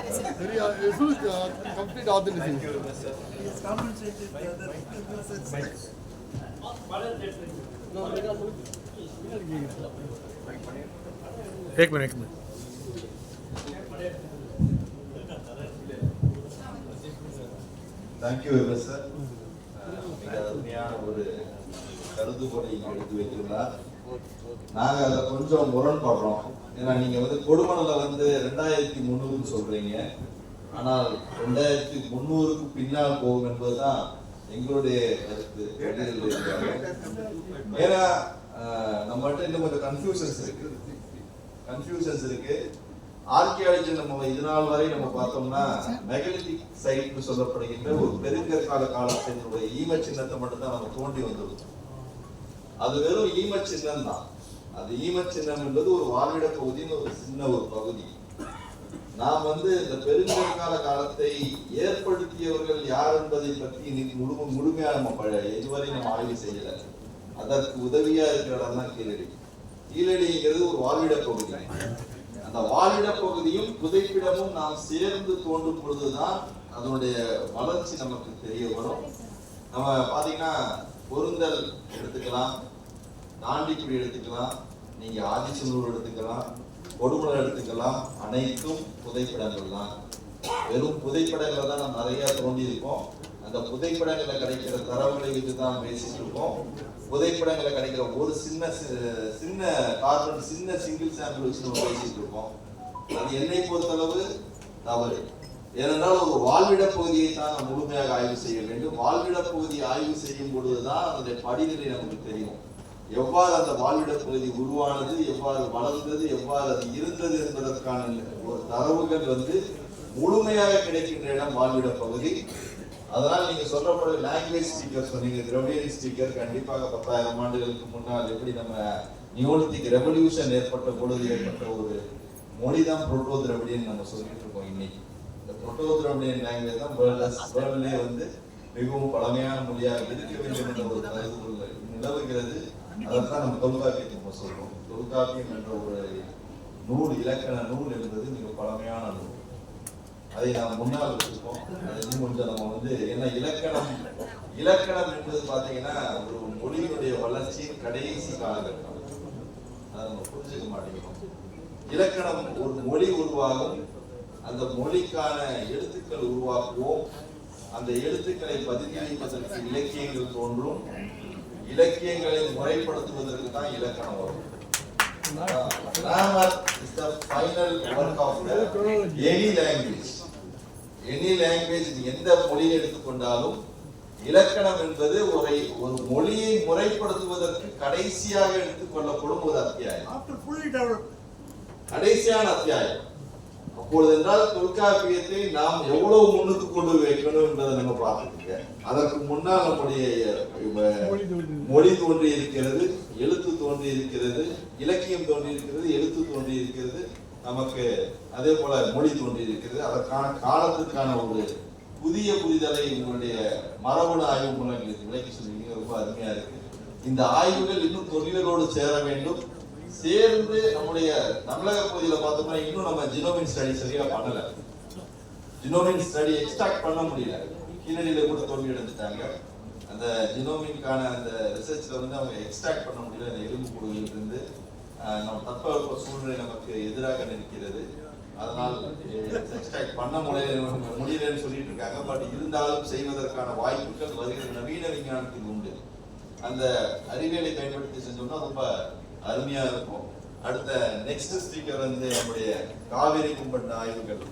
arrested. Very, uh, full, uh, complete authenticity. He has compensated the other businesses. एक minute एक minute thank you எவர் sir மிக அருமையான ஒரு கருதுகோளை இங்க எடுத்து வைத்திருந்தார் நாங்க அதுல கொஞ்சம் முரண்படுறோம். ஏன்னா நீங்க வந்து கொடுமணல வந்து ரெண்டாயிரத்தி முந்நூறுன்னு சொல்றீங்க. ஆனால் ரெண்டாயிரத்தி முந்நூறுக்கு பின்னால் போகும் என்பதுதான் எங்களுடைய கருத்து. ஏன்னா நம்மகிட்ட இன்னும் கொஞ்சம் கன்ஃபியூஷன்ஸ் இருக்கு. கன்ஃபியூஷன்ஸ் இருக்கு. ஆர்கியாலஜி நம்ம இது நாள் வரை நம்ம பார்த்தோம்னா மெகலிட்டிக் சைட்னு சொல்லப்படுகின்ற ஒரு பெருங்கற்கால காலத்தினுடைய ஈம சின்னத்தை மட்டும் தான் நம்ம தோண்டி வந்திருக்கோம். அது வெறும் ஈம சின்னம் தான் அது ஈம சின்னம் என்பது ஒரு வாழ்விட பகுதியின் ஒரு சின்ன ஒரு பகுதி. நாம் வந்து இந்த பெருங்கற்கால காலத்தை ஏற்படுத்தியவர்கள் யார் என்பதை பற்றி இன்னைக்கு முழு முழுமையா நம்ம பழ- இதுவரை நம்ம ஆய்வு செய்யல. அதற்கு உதவியா இருக்கிற இடம் தான் கீழடி. கீழடிங்கிறது ஒரு வாழ்விட பகுதி. அந்த வாழிட பகுதியும் புதைப்பிடமும் நாம் சேர்ந்து தோன்றும் பொழுதுதான் அதனுடைய வளர்ச்சி நமக்கு தெரிய வரும். நம்ம பாத்தீங்கன்னா பொருந்தல் எடுத்துக்கலாம். தாண்டிக்குடி எடுத்துக்கலாம் நீங்க ஆதிச்சந்தூர் எடுத்துக்கலாம் கொடுமலை எடுத்துக்கலாம் அனைத்தும் புதைப்படங்கள் தான் வெறும் புதைப்படங்களை தான் நம்ம நிறைய தோண்டி இருக்கோம் அந்த புதைப்படங்களை கிடைக்கிற தரவுகளை வச்சு தான் பேசிட்டு இருக்கோம். புதைப்படங்களை கிடைக்கிற ஒரு சின்ன சி- சின்ன கார்பன் சின்ன சிங்கிள் சாம்பிள் வச்சு நம்ம பேசிட்டு இருக்கோம். அது என்னை பொறுத்தளவு தவறு. ஏனென்றால் ஒரு வாழ்விட பகுதியை தான் நாம் முழுமையாக ஆய்வு செய்ய வேண்டும். வாழ்விட பகுதியை ஆய்வு செய்யும் பொழுதுதான் அதனுடைய படிநிலை நமக்கு தெரியும். எவ்வாறு அந்த வாழ்விட பகுதி உருவானது எவ்வாறு வளர்ந்தது எவ்வாறு அது இருந்தது என்பதற்கான ஒரு தரவுகள் வந்து முழுமையாக கிடைக்கின்ற இடம் வாழ்விட பகுதி. அதனால் நீங்க சொல்றப்பட லாங்குவேஜ் ஸ்பீக்கர் சொன்னீங்க திரவிடியன் ஸ்பீக்கர் கண்டிப்பாக பத்தாயிரம் ஆண்டுகளுக்கு முன்னால் எப்படி நம்ம நியோலித்திக் ரெவல்யூஷன் ஏற்பட்ட பொழுது ஏற்பட்ட ஒரு மொழி தான் புரோட்டோ திரவிடியன் நம்ம சொல்லிட்டு இருக்கோம் இன்னைக்கு. இந்த புரோட்டோ திரவிடியன் லாங்குவேஜ் தான் வேர்ல்ட்லேயே வந்து மிகவும் பழமையான மொழியாக இருக்க வேண்டும் என்ற ஒரு கருதுகோள் நிலவுகிறது. அதைத்தான் நம்ம தொல்காப்பியத்தை சொல்றோம் தொல்காப்பியம் என்ற ஒரு நூல் இலக்கண நூல் என்பது மிக பழமையான நூல். அதை நாம் முன்னால் வச்சிருக்கோம். அதை இன்னும் கொஞ்சம் நம்ம வந்து ஏன்னா இலக்கணம் இலக்கணம் என்பது பார்த்தீங்கன்னா ஒரு மொழியினுடைய வளர்ச்சியின் கடைசி காலகட்டம். அதை நம்ம புரிஞ்சுக்க மாட்டேங்கிறோம். இலக்கணம் ஒரு மொழி உருவாகும். அந்த மொழிக்கான எழுத்துக்கள் உருவாக்குவோம். அந்த எழுத்துக்களை பதிலளிப்பதற்கு இலக்கியங்கள் தோன்றும். இலக்கியங்களை முறைப்படுத்துவதற்கு தான் இலக்கணம் வரும். Grammar is the final work of any language any language எந்த மொழியை எடுத்துக்கொண்டாலும் இலக்கணம் என்பது ஒரு ஒரு மொழியை முறைப்படுத்துவதற்கு கடைசியாக எடுத்துக்கொள்ளப்படும் ஒரு அத்தியாயம். கடைசியான அத்தியாயம். அப்பொழுது என்றால் தொல்காப்பியத்தை நாம் எவ்வளவு முன்னுக்கு கொண்டு வைக்கணும் என்பதை நம்ம பார்த்துக்க அதற்கு முன்னால் நம்முடைய மொழி தோன்றி இருக்கிறது. எழுத்து தோன்றி இருக்கிறது இலக்கியம் தோன்றி இருக்கிறது எழுத்து தோன்றி இருக்கிறது நமக்கு அதே போல மொழி தோன்றி இருக்கிறது. அதற்கான காலத்துக்கான ஒரு புதிய புரிதலை உங்களுடைய மரபணு ஆய்வு மூலம் விளக்கி சொல்லிங்க ரொம்ப அருமையா இருக்கு. இந்த ஆய்வுகள் இன்னும் தொழிலரோடு சேர வேண்டும். சேர்ந்து நம்முடைய தமிழக பகுதியில் பார்த்தோம்னா இன்னும் நம்ம ஜினோமின் ஸ்டடி சரியா பண்ணல. ஜினோமின் ஸ்டடி எக்ஸ்ட்ராக்ட் பண்ண முடியல. கீழடியில கூட தோல்வி அடைஞ்சிட்டாங்க. அந்த ஜினோமின்கான அந்த ரிசர்ச்ல வந்து அவங்க எக்ஸ்ட்ராக்ட் பண்ண முடியல. அந்த எலும்பு கூடுகளில் இருந்து ஆஹ், நம்ம தட்பவெப்ப சூழ்நிலை நமக்கு எதிராக நிற்கிறது. அதனால் எக்ஸ்ட்ராக்ட் பண்ண முடியல முடியலன்னு சொல்லிட்டு இருக்காங்க. பட் இருந்தாலும் செய்வதற்கான வாய்ப்புகள் வருகிற நவீன விஞ்ஞானத்தில் உண்டு. அந்த அறிவியலை பயன்படுத்தி செஞ்சோம்னா ரொம்ப அருமையா இருக்கும். அடுத்த நெக்ஸ்ட் ஸ்பீக்கர் வந்து நம்முடைய காவிரி கும்பட்ட ஆய்வுகள்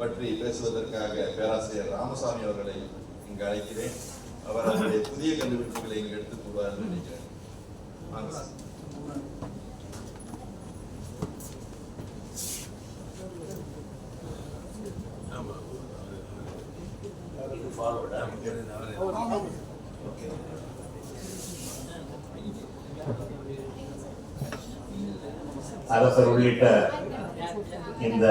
பற்றி பேசுவதற்காக பேராசிரியர் ராமசாமி அவர்களை இங்கு அழைக்கிறேன். அவர் அவருடைய புதிய கண்டுபிடிப்புகளை இங்கு எடுத்துக் கொள்வார் நினைக்கிறேன் வாங்க சார். அரசர் உள்ளிட்ட இந்த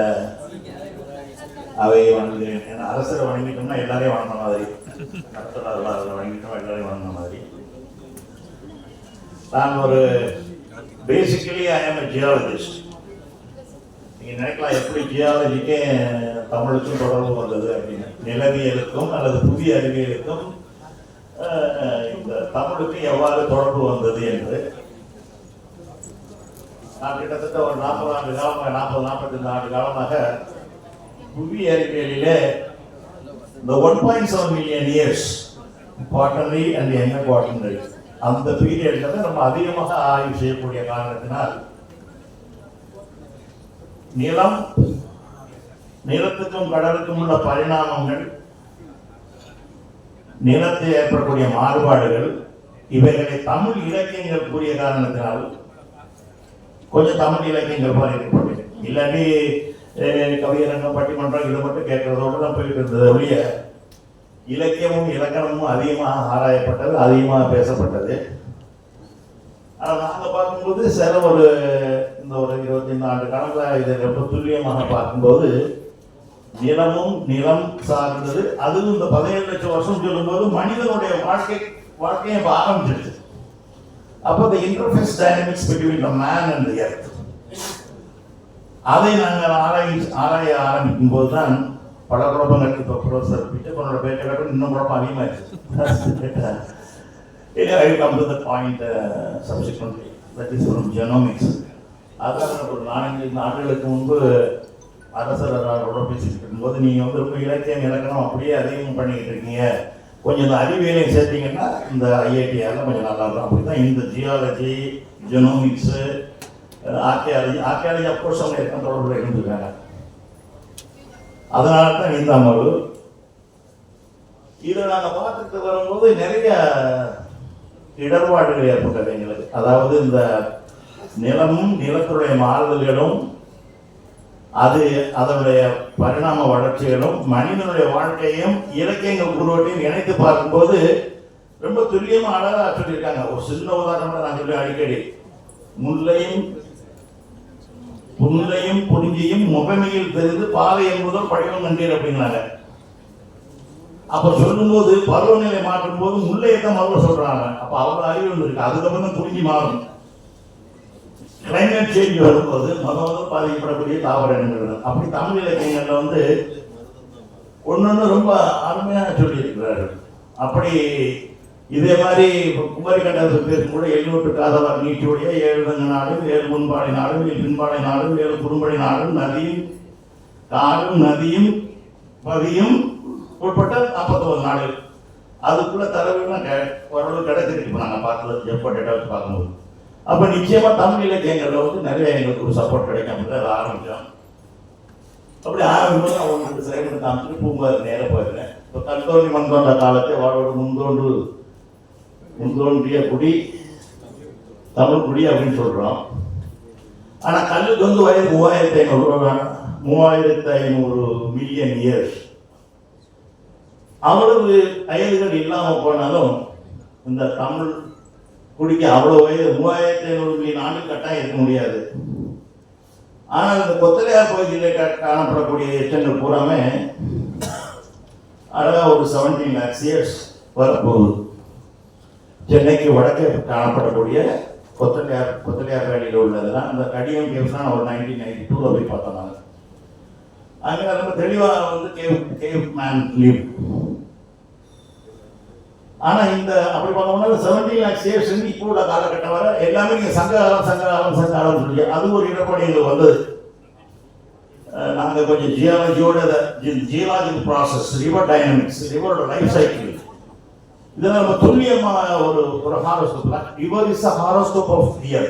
அவையை வணங்குகிறேன். ஏன்னா அரசரை வணங்கிட்டோம்னா எல்லாரையும் வணங்கின மாதிரி. அரசர் வணங்கிட்டோம் எல்லாரையும் வணங்கின மாதிரி. நான் ஒரு பேசிக்கலி ஐ ஆம் ஜியாலஜிஸ்ட் நீங்க நினைக்கலாம் எப்படி ஜியாலஜிக்கே தமிழுக்கும் தொடர்பு வந்தது அப்படின்னு. நிலவியலுக்கும் அல்லது புதிய அறிவியலுக்கும் இந்த தமிழுக்கு எவ்வாறு தொடர்பு வந்தது என்று நான் கிட்டத்தட்ட ஒரு நாற்பது ஆண்டு காலமாக நாற்பது நாற்பத்தைந்து ஆண்டு காலமாக புவி அறிவியலிலே இந்த one point seven million years quaternary and என்ன குவார்டர்லி அந்த பீரியட்ல தான் நம்ம அதிகமாக ஆய்வு செய்யக்கூடிய காரணத்தினால் நிலம் நிலத்துக்கும் கடலுக்கும் உள்ள பரிணாமங்கள் நிலத்தில் ஏற்படக்கூடிய மாறுபாடுகள் இவைகளை தமிழ் இலக்கியங்கள் கூறிய காரணத்தினால் கொஞ்சம் தமிழ் இலக்கியங்கள் மாதிரி இல்லாட்டி கவியரங்கம் பட்டிமன்றம் இதை மட்டும் கேட்கறதோடு தான் போயிட்டு இருந்தது ஒழிய இலக்கியமும் இலக்கணமும் அதிகமாக ஆராயப்பட்டது அதிகமாக பேசப்பட்டது. ஆனால் நாங்கள் பார்க்கும்போது சில ஒரு இந்த ஒரு இருபத்தைந்து ஆண்டு காலத்தில் இதை ரொம்ப துல்லியமாக பார்க்கும்போது நிலமும் நிலம் சார்ந்தது. அதுவும் இந்த பதினேழு லட்சம் வருஷம் சொல்லும்போது மனிதனுடைய வாழ்க்கை வாழ்க்கையை இப்போ ஆரம்பிச்சிருச்சு. அப்போ இந்த interface dynamics between the man and the அதை நாங்கள் ஆராய் ஆராய ஆரம்பிக்கும் போது தான் பல குழப்பங்கள் இப்போ ப்ரொஃபஸர் பிட்டப்பனோட பேச்சை காட்டும் இன்னும் குழப்பம் அதிகமாகிடுச்சு I will come to the point uh, subsequently, that அதான் ஒரு நான்கு ஆண்டுகளுக்கு முன்பு அரசர் பேசிட்டு இருக்கும்போது நீங்கள் வந்து ரொம்ப இலக்கியம் இலக்கணம் அப்படியே அதிகம் பண்ணிக்கிட்டு இருக்கீங்க. கொஞ்சம் இந்த அறிவியலையும் சேர்த்திங்கன்னா இந்த ஐஐடிஆரில் கொஞ்சம் நல்லா இருக்கும் அப்படி தான் இந்த geology genomics archaeology archaeology of course அவங்க எத்தனை தொடர்புல இருந்திருக்காங்க அதனால தான் இந்த அமர்வு. இதை நாங்கள் பார்த்துட்டு வரும்போது நிறைய இடர்பாடுகள் ஏற்பட்டது எங்களுக்கு. அதாவது இந்த நிலமும் நிலத்துடைய மாறுதல்களும் அது அதனுடைய பரிணாம வளர்ச்சிகளும் மனிதனுடைய வாழ்க்கையும் இலக்கியங்கள் உருவத்தையும் இணைத்து பார்க்கும்போது ரொம்ப துல்லியமாக அழகாக சொல்லியிருக்காங்க. ஒரு சின்ன உதாரணம் நான் சொல்லி அடிக்கடி. முல்லையும் புல்லையும் புரிஞ்சியும் முகமையில் தெரிந்து பாதையின் என்பதும் படிவம் கண்டீர் அப்படிங்கிறாங்க அப்ப சொல்லும்போது பருவநிலை மாற்றும் போது முல்லையை தான் மறுபடியும் சொல்றாங்க. அப்ப அவ்வளவு அறிவு இருக்கு அதுக்கப்புறம் தான் புரிஞ்சு மாறும். கிளைமேட் சேஞ்ச் வரும்போது மொதல் முதல் பாதிக்கப்படக்கூடிய தாவர இனங்கள் அப்படி தமிழ் இலக்கியங்களில் வந்து ஒன்று ரொம்ப அருமையாக சொல்லியிருக்கிறார்கள் அப்படி இதே மாதிரி குமரி கண்டத்தில் பேசும் கூட எழுநூற்று காதவர் நீட்டியுடைய ஏழு தங்க நாடும் ஏழு முன்பாடை நாடும் ஏழு பின்பாடை நாடும் ஏழு குறும்படை நாடும் நதியும் காடும் நதியும் பதியும் உட்பட்ட நாற்பத்தொன்பது நாடுகள். அதுக்குள்ள தரவுலாம் ஓரளவு கிடைச்சிருக்கு. இப்போ நாங்கள் பார்த்து எப்போ டேட்டா வச்சு பார்க்கும்போது. அப்போ நிச்சயமா தமிழ் இலக்கியங்கள்ல வந்து நிறைய எங்களுக்கு ஒரு சப்போர்ட் கிடைக்காம. அதை ஆரம்பிச்சோம். அப்படி ஆரம்பிக்கும் அவங்க ரெண்டு சைடு காமிச்சு பூங்கார் நேராக போயிருக்கேன் இப்போ கல்தோரி மண் தோன்ற காலத்தை வாழோட முன்தோன்று முன்தோன்றிய குடி தமிழ் குடி அப்படின்னு சொல்றோம். ஆனா கல்லுக்கு வந்து வயது மூவாயிரத்தி ஐநூறு மூவாயிரத்தி ஐநூறு மில்லியன் இயர்ஸ் அவ்வளவு வயதுகள் இல்லாமல் போனாலும் இந்த தமிழ் குடிக்க அவ்வளவு வயது மூவாயிரத்தி ஐநூறு மில்லியன் ஆண்டு கட்டாயம் இருக்க முடியாது. ஆனால் இந்த கொத்தலையார் பகுதியில் காணப்படக்கூடிய எச்சங்கள் பூராமே அழகாக ஒரு செவன்டீன் லேக்ஸ் இயர்ஸ் வரப்போகுது. சென்னைக்கு வடக்கே காணப்படக்கூடிய கொத்தலையார் கொத்தலையார் வேலையில் உள்ளதுலாம் அந்த கடியம் கேவ்ஸ் தான் ஒரு நைன்டீன் நைன்டி டூவில் போய் பார்த்தோம் நாங்கள் அங்கே ரொம்ப தெளிவாக வந்து கேவ் கேவ் மேன் லீவ் ஆனா இந்த அப்படி பார்த்தோம்னா செவன்டீன் லேக்ஸ் இயர்ஸ் இப்போ உள்ள காலகட்டம் வரை எல்லாமே நீங்கள் சங்ககாலம் சங்ககாலம் சங்ககாலம் சொல்லி அது ஒரு இடர்பாடு வந்தது. நாங்கள் கொஞ்சம் ஜியாலஜியோட ஜியாலஜிக்கல் ப்ராசஸ் ரிவர் டைனமிக்ஸ் ரிவரோட லைஃப் சைக்கிள் இதெல்லாம் நம்ம துல்லியமான ஒரு ஒரு horoscope river is a horoscope of year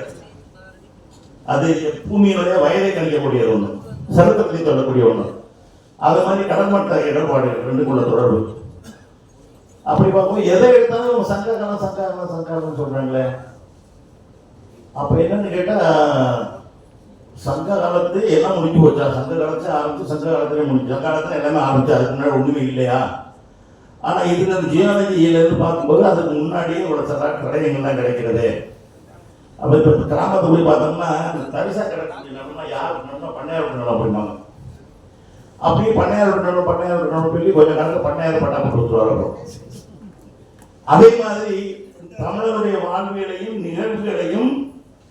அது பூமியினுடைய வயதை கணிக்கக்கூடியது ஒன்று சரித்திரத்தை சொல்லக்கூடிய ஒன்று அது மாதிரி கடல்மட்ட ரெண்டு ரெண்டுக்குள்ள தொடர்பு. அப்படி பார்க்கும்போது எதை எடுத்தாலும் இவங்க சங்ககாலம் சங்ககாலம் சங்ககாலம் சொல்றாங்களே. அப்ப என்னன்னு கேட்டா சங்க காலத்து எல்லாம் முடிஞ்சு போச்சா? சங்க காலத்துல ஆரம்பிச்சு சங்க காலத்துல முடிஞ்சு. சங்க காலத்துல எல்லாமே ஆரம்பிச்சு அதுக்கு முன்னாடி ஒண்ணுமே இல்லையா? ஆனா இதுல அந்த ஜியாலஜியில இருந்து பார்க்கும்போது அதுக்கு முன்னாடியே இவ்வளவு சில தடயங்கள்லாம் கிடைக்கிறது. அப்ப இப்ப கிராமத்தை போய் பார்த்தோம்னா தரிசா கிடக்கு நிலம்னா யாருக்கு நல்லா பண்ணையார் நல்லா போயிருப்பாங்க. அப்படியே பண்ணையார் நிலம் பண்ணையார் நிலம் சொல்லி கொஞ்சம் காலத்துல பண்ணையார் பட்டா கொடுத்துருவாங்க அதே மாதிரி தமிழருடைய வாழ்வியலையும் நிகழ்வுகளையும்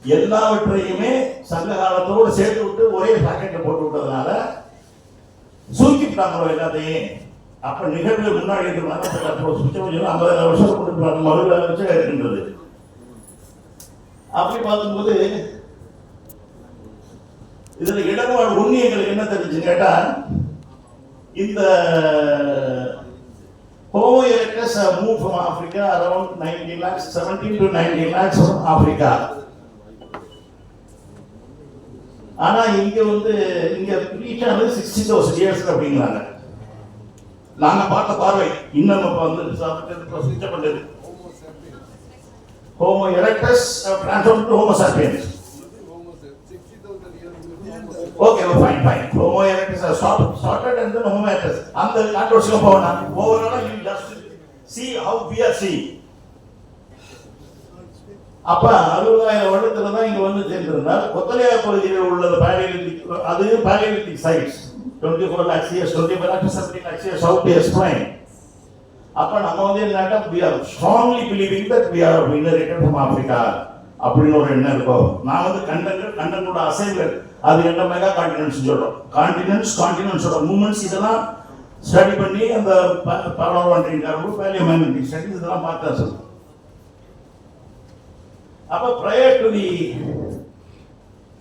எல்லாவற்றையுமே சங்க காலத்தோடு சேர்த்து விட்டு ஒரே பாக்கெட்ல போட்டு விட்டதுனால சூக்கிட்டாங்களோ எல்லாத்தையும். அப்ப நிகழ்வு முன்னாடி ஐம்பதாயிரம் வருஷம் கொடுக்குறாங்க மறுபடியும் வச்சு இருக்கின்றது அப்படி பார்க்கும்போது இதுல இடர்பாடு ஒண்ணு என்ன தெரிஞ்சு கேட்டா இந்த Homo erectus have moved from Africa around 19 lakhs, 17 to 19 lakhs from Africa. ஆனா இங்க வந்து இங்க ரீச்சானது சிக்ஸ்டி தௌசண்ட் இயர்ஸ் அப்படிங்கிறாங்க. நாங்க பார்த்த பார்வை இன்னும் இப்ப வந்து சாப்பிட்டு பிரசித்த பண்ணது Homo erectus transform to Homo sapiens okay fine fine Homo erectus stop started and then Homo erectus அந்த கான்ட்ரோவர்சில நான். ஓவராலா you just see how we are see அப்ப அறுபதாயிரம் வருடத்துல தான் இங்க வந்து சேர்ந்திருந்தார். கொத்தலையார் பகுதியில் உள்ள பேலியலித்திக் அது palaeolithic sites twenty four lakhs years twenty four lakhs seventy lakhs years south years explain அப்ப நம்ம வந்து என்னன்னா we are strongly believing that we are inherited from Africa. அப்படின்னு ஒரு எண்ணம் இருக்கும். நான் வந்து கண்டங்கள் கண்டனோட அசைவுகள். அது என்ன மெகா கான்டினன்ஸ் சொல்றோம். கான்டினன்ஸ் கான்டினன்ஸோட மூமெண்ட்ஸ் இதெல்லாம் ஸ்டடி பண்ணி அந்த பரவாயில்ல கரும்பு பேலியோமேக்னட்டிக் ஸ்டடிஸ் இதெல்லாம் பார்த்தா சொல்லுவோம் அப்போ prior to the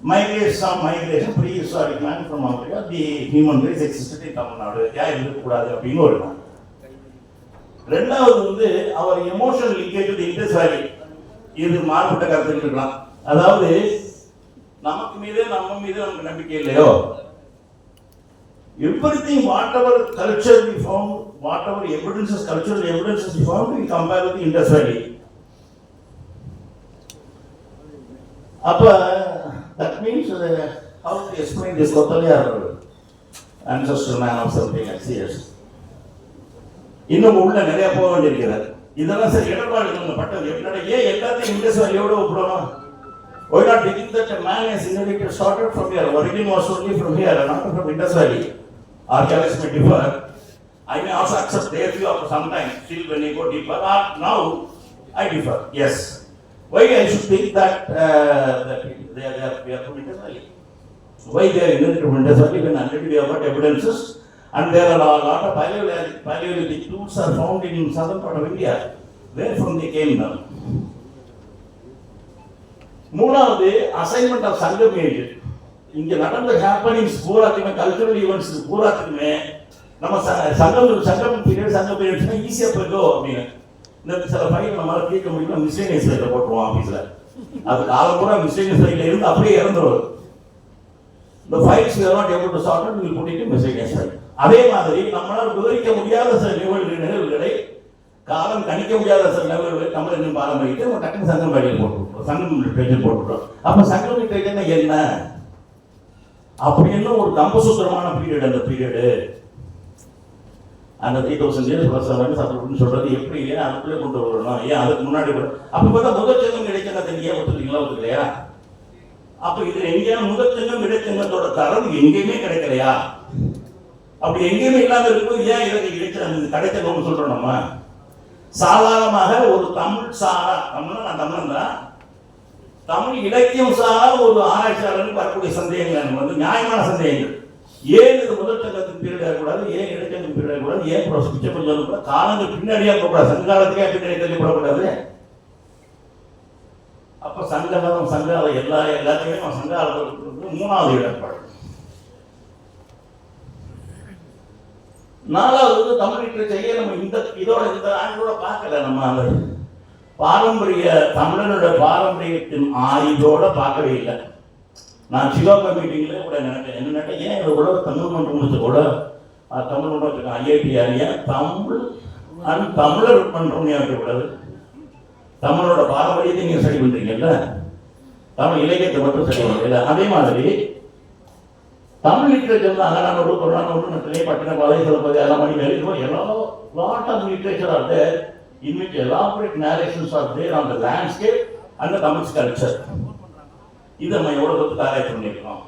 migration of migration prehistoric from from the the human rise in in Tamil Nadu ஏன் இருக்கக்கூடாது அப்படின்னு ஒரு ரெண்டாவது வந்து அவர் எமோஷனல் லிங்கேஜ் டு வேலி இது மாறுபட்ட கருத்துக்கள் இருக்கலாம். அதாவது நமக்கு மீது நம்ம மீது நமக்கு நம்பிக்கை இல்லையோ everything whatever culture we found whatever evidences cultural evidences we form we compare with indus valley அப்ப that means how to explain this totally our ancestor man of something is இன்னும் உள்ள நிறைய போக வேண்டியிருக்கிறது இதெல்லாம் சரி எடப்பாடி பட்டம் என்னோட ஏன் எல்லாத்தையும் இண்டஸ் வேலையோட ஒப்பிடணும் Why not begin that a man has inherited started from here, origin was only from here, not from Indus Valley. Archaeologists may differ. I may also accept their view after some time, still when you go deeper, or now I differ, yes. Why I should think that, uh, that they are, they are, we are from Indus Valley? Why they are inherited from Indus Valley when already we have got evidences and there are a lot of paleolithic, paleolithic tools are found in southern part of India. Where from they came now? மூணாவது assignment of Sangam age இங்க நடந்த happenings பூராத்துக்குமே cultural events பூராத்துக்குமே நம்ம ச- சங்கம் சங்கம் period சங்கம் பீரியட்ஸ்னா ஈஸியா போயிட்டோ அப்படின்னு. இந்த சில பையன் நம்மளால கேட்க முடியும் மிஸ்லேனியஸ் ஃபைல போட்டுருவோம் ஆஃபீஸ்ல அது காலம் பூரா மிஸ்லேனியஸ் ஃபைல இருந்து அப்படியே இறந்துரும். இந்த files we are to able to கூட்டிட்டு out, அதே மாதிரி நம்மளால் விவரிக்க முடியாத சில நிகழ்வுகள் நிகழ்வுகளை காலம் கணிக்க முடியாத சில நிகழ்வுகளை தமிழ் என்னும் பண்ணிட்டு ஒரு டக்குனு சங்கம் வழியில் போட்டுருக்கோம் சங்கம் பேஜில் போட்டுருக்கோம் அப்போ சங்கம் லிட்ரேச்சர்னா என்ன? அப்படின்னு ஒரு கம்பசூத்திரமான பீரியட் அந்த பீரியடு அந்த த்ரீ தௌசண்ட் இயர்ஸ் ப்ளஸ் அப்படின்னு சொல்றது எப்படி? ஏன் அதுக்குள்ளே கொண்டு வரணும்? ஏன் அதுக்கு முன்னாடி அப்போ அப்ப பார்த்தா முதல் சங்கம் இடைச்சங்கத்தை நீங்க ஒத்துக்கிறீங்களா ஒத்துக்கலையா? அப்ப இதுல எங்கேயா முதல் சங்கம் இடைச்சங்கத்தோட தரம் எங்கேயுமே கிடைக்கலையா? அப்படி எங்கேயுமே இல்லாத இருக்கும்போது ஏன் இதுக்கு இடைச்சங்கம் கிடைச்சங்கம்னு சொல்றோம் நம்ம? சாதாரணமாக ஒரு தமிழ் சாரா தமிழ் நான் தமிழன் தான். தமிழ் இலக்கியம் சாரா ஒரு ஆராய்ச்சியாளருக்கு வரக்கூடிய சந்தேகங்கள் எனக்கு வந்து நியாயமான சந்தேகங்கள். ஏன் இது முதல் சங்கத்துக்கு பீரியட் ஆகக்கூடாது ஏன் இடைச்சங்கத்துக்கு பீரியட் ஆகக்கூடாது ஏன் பிச்சை கொஞ்சம் கூட காலங்கள் பின்னாடியே போகக்கூடாது சங்காலத்துக்கே பின்னாடி தள்ளிப்படக்கூடாது அப்போ சங்ககாலம் சங்காலம் எல்லா எல்லாத்தையுமே நம்ம சங்காலத்தில் மூணாவது இடர்பாடு நாலாவது வந்து தமிழ் லிட்ரேச்சரையே நம்ம இந்த இதோட இந்த ஆண்டோட பார்க்கல நம்ம அந்த பாரம்பரிய தமிழனோட பாரம்பரியத்தின் ஆயுதோட பார்க்கவே இல்லை. நான் சிவாபா மீட்டிங்கில் கூட நினைக்கிறேன். என்ன நினைக்கிறேன்? ஏன் இது உலக தமிழ் மன்றம் முடிச்ச கூட தமிழ் மன்றம் வச்சிருக்கேன் ஐஐடி ஆரியா தமிழ் அண்ட் தமிழர் மன்றம் ஏன் இருக்கக்கூடாது தமிழோட பாரம்பரியத்தை நீங்கள் சரி பண்ணுறீங்கல்ல தமிழ் இலக்கியத்தை மட்டும் சரி பண்றீங்கல்ல? அதே மாதிரி தமிழ் லிட்ரேச்சர் தான் அகநானூறு புறநானூறு நற்றினை பட்டினப்பாலை சிலப்பதி எல்லாம் மணி வேலை எல்லா lot of literature are there in which elaborate narrations are there on the landscape and Tamil culture இதை நம்ம எவ்வளோ தூரத்துக்கு ஆராய்ச்சி பண்ணியிருக்கோம்?